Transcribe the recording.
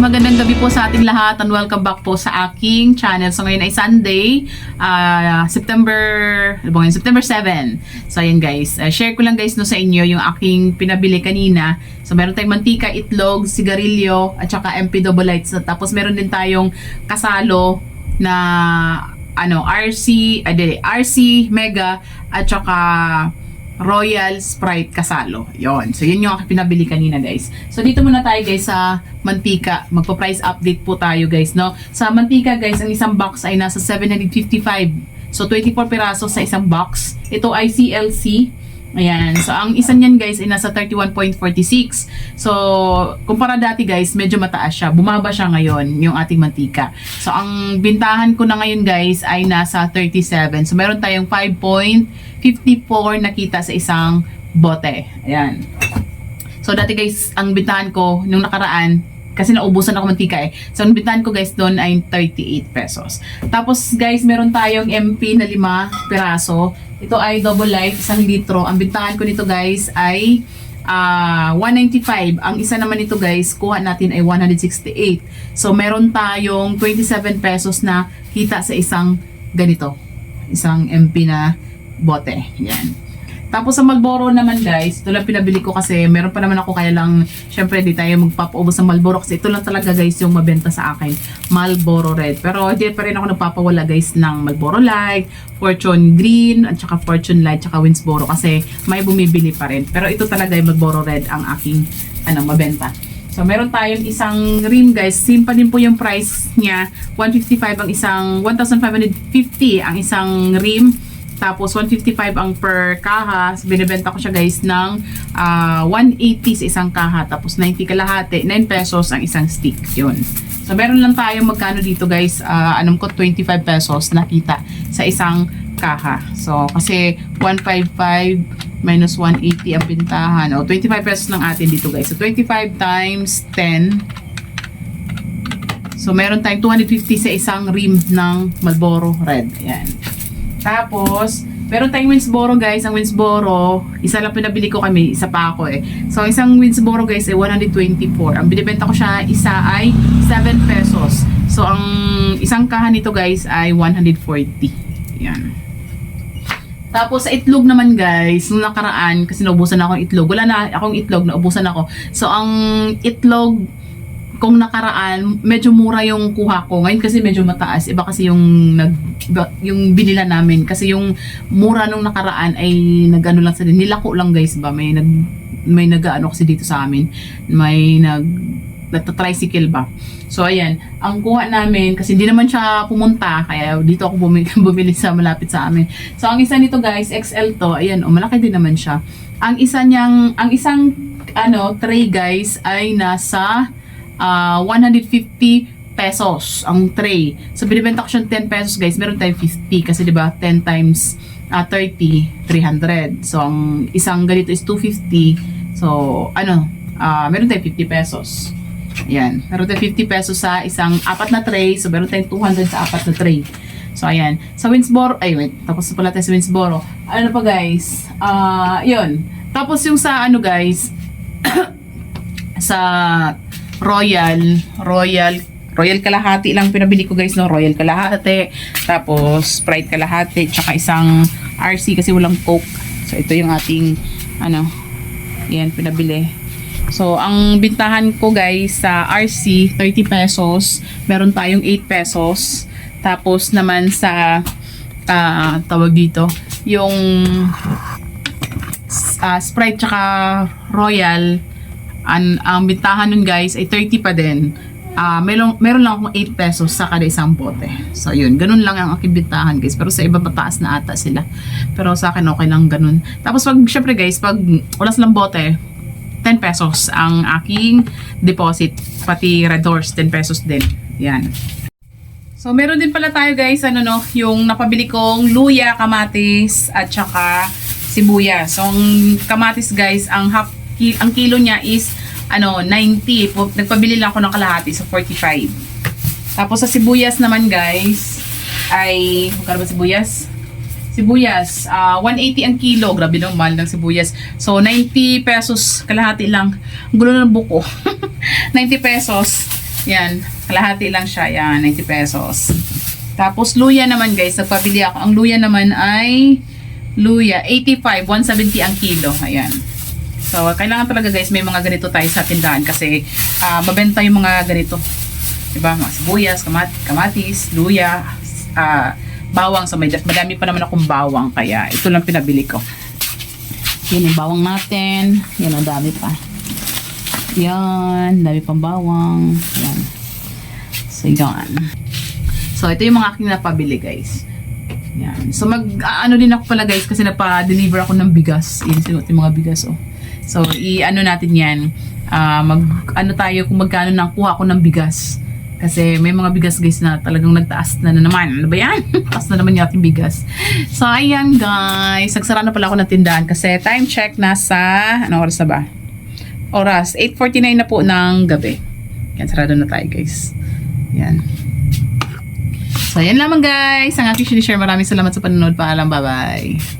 magandang gabi po sa ating lahat and welcome back po sa aking channel. So ngayon ay Sunday, ah, September, ano ngayon? September 7. So ayan guys, Ah, share ko lang guys no sa inyo yung aking pinabili kanina. So meron tayong mantika, itlog, sigarilyo, at saka MP lights. Tapos meron din tayong kasalo na ano, RC, dili, RC Mega at saka Royal Sprite Kasalo. Yon. So, yun yung aking pinabili kanina, guys. So, dito muna tayo, guys, sa mantika. Magpa-price update po tayo, guys, no? Sa mantika, guys, ang isang box ay nasa 755. So, 24 piraso sa isang box. Ito ay CLC. Ayan. So, ang isa niyan, guys, ay nasa 31.46. So, kumpara dati, guys, medyo mataas siya. Bumaba siya ngayon, yung ating mantika. So, ang bintahan ko na ngayon, guys, ay nasa 37. So, meron tayong 5.54 nakita sa isang bote. Ayan. So, dati, guys, ang bintahan ko, nung nakaraan, kasi naubusan ako mantika eh. So, ang bintahan ko guys doon ay 38 pesos. Tapos guys, meron tayong MP na 5 piraso. Ito ay double life, isang litro. Ang bintahan ko nito guys ay ah 195. Ang isa naman nito guys, kuha natin ay 168. So, meron tayong 27 pesos na kita sa isang ganito. Isang MP na bote. Yan. Tapos sa Malboro naman guys, ito lang pinabili ko kasi meron pa naman ako kaya lang syempre di tayo magpapaubos ng Malboro kasi ito lang talaga guys yung mabenta sa akin, Malboro Red. Pero hindi pa rin ako nagpapawala guys ng Malboro Light, Fortune Green, at saka Fortune Light, saka Winsboro kasi may bumibili pa rin. Pero ito talaga yung Malboro Red ang aking ano, mabenta. So, meron tayong isang rim guys. Same pa din po yung price niya. 155 ang isang, 1,550 ang isang rim. Tapos 155 ang per kaha. Binibenta ko siya guys ng ah, 180 sa isang kaha. Tapos 90 kalahati. 9 pesos ang isang stick. Yun. So meron lang tayo magkano dito guys. Ah, anong ko 25 pesos nakita sa isang kaha. So kasi 155 minus 180 ang pintahan. O 25 pesos ng atin dito guys. So 25 times 10 So, meron tayong 250 sa isang rim ng Marlboro Red. Ayan. Tapos, meron tayong Winsboro guys. Ang Winsboro, isa lang pinabili ko kami, isa pa ako eh. So, isang Winsboro guys ay 124. Ang binibenta ko siya, isa ay 7 pesos. So, ang isang kahan nito guys ay 140. Ayan. Tapos sa itlog naman guys, nung nakaraan, kasi naubusan ako ng itlog. Wala na akong itlog, naubusan ako. So ang itlog, kung nakaraan, medyo mura yung kuha ko. Ngayon kasi medyo mataas. Iba kasi yung nag iba- yung binila namin kasi yung mura nung nakaraan ay nagano lang sa nilako lang guys ba may nag may nagaano kasi dito sa amin. May nag nagta-tricycle ba. So ayan, ang kuha namin kasi hindi naman siya pumunta kaya dito ako bumili, bumili sa malapit sa amin. So ang isa nito guys, XL to. Ayan, oh, malaki din naman siya. Ang isa niyang ang isang ano tray guys ay nasa ah, 150 pesos ang tray. So binibenta ko siya 10 pesos guys. Meron tayong 50 kasi 'di ba 10 times ah, 30 300. So ang isang ganito is 250. So ano, ah, meron tayong 50 pesos. Ayan. Meron tayong 50 pesos sa isang apat na tray. So meron tayong 200 sa apat na tray. So ayan. Sa Winsboro, ay wait, tapos na pala tayo sa Winsboro. Ano pa guys? Ah, 'yun. Tapos yung sa ano guys, sa Royal, Royal, Royal kalahati lang pinabili ko guys no, Royal kalahati, tapos Sprite kalahati, tsaka isang RC kasi walang Coke. So ito yung ating ano, yan pinabili. So ang bintahan ko guys sa RC 30 pesos, meron tayong 8 pesos. Tapos naman sa ah, tawag dito, yung ah, Sprite tsaka Royal ang, ang bintahan nun guys ay 30 pa din. Ah, meron, meron lang akong 8 pesos sa kada isang bote. So yun, ganun lang ang aking bintahan guys. Pero sa iba mataas na ata sila. Pero sa akin okay lang ganun. Tapos pag syempre guys, pag wala silang bote, 10 pesos ang aking deposit. Pati Red Horse, 10 pesos din. Yan. So, meron din pala tayo guys, ano no, yung napabili kong luya, kamatis, at saka sibuyas. So, ang kamatis guys, ang half ki- ang kilo niya is ano, 90. Po- Nagpabili lang ako ng kalahati, so 45. Tapos sa sibuyas naman guys, ay, magkano ba sibuyas? Sibuyas, ah 180 ang kilo. Grabe no, mahal ng sibuyas. So, 90 pesos kalahati lang. Ang gulo ng buko. 90 pesos Yan, kalahati lang siya. Yan, 90 pesos. Tapos luya naman guys, nagpabili ako. Ang luya naman ay luya, 85, 170 ang kilo. Ayan. So, kailangan talaga guys, may mga ganito tayo sa tindahan kasi ah, mabenta yung mga ganito. Diba? Mga sibuyas, kamat kamatis, luya, ah, bawang. So, may, madami pa naman akong bawang. Kaya, ito lang pinabili ko. Yan yung bawang natin. Yan, ang dami pa. Yan, dami pang bawang. Yan. So, yan. So, ito yung mga aking napabili, guys. Yan. So, mag, ano din ako pala, guys, kasi napa-deliver ako ng bigas. Yan, yung mga bigas, oh. So, i-ano natin yan. Ah, mag, ano tayo kung magkano nang kuha ko ng bigas. Kasi may mga bigas guys na talagang nagtaas na, na naman. Ano ba yan? Taas na naman yung bigas. So, ayan guys. Nagsara na pala ako ng tindahan kasi time check na sa, ano oras na ba? Oras, 8.49 na po ng gabi. Yan, sarado na tayo guys. Yan. So, yan lamang guys. Ang aking sinishare. Maraming salamat sa panonood. Paalam. Bye-bye.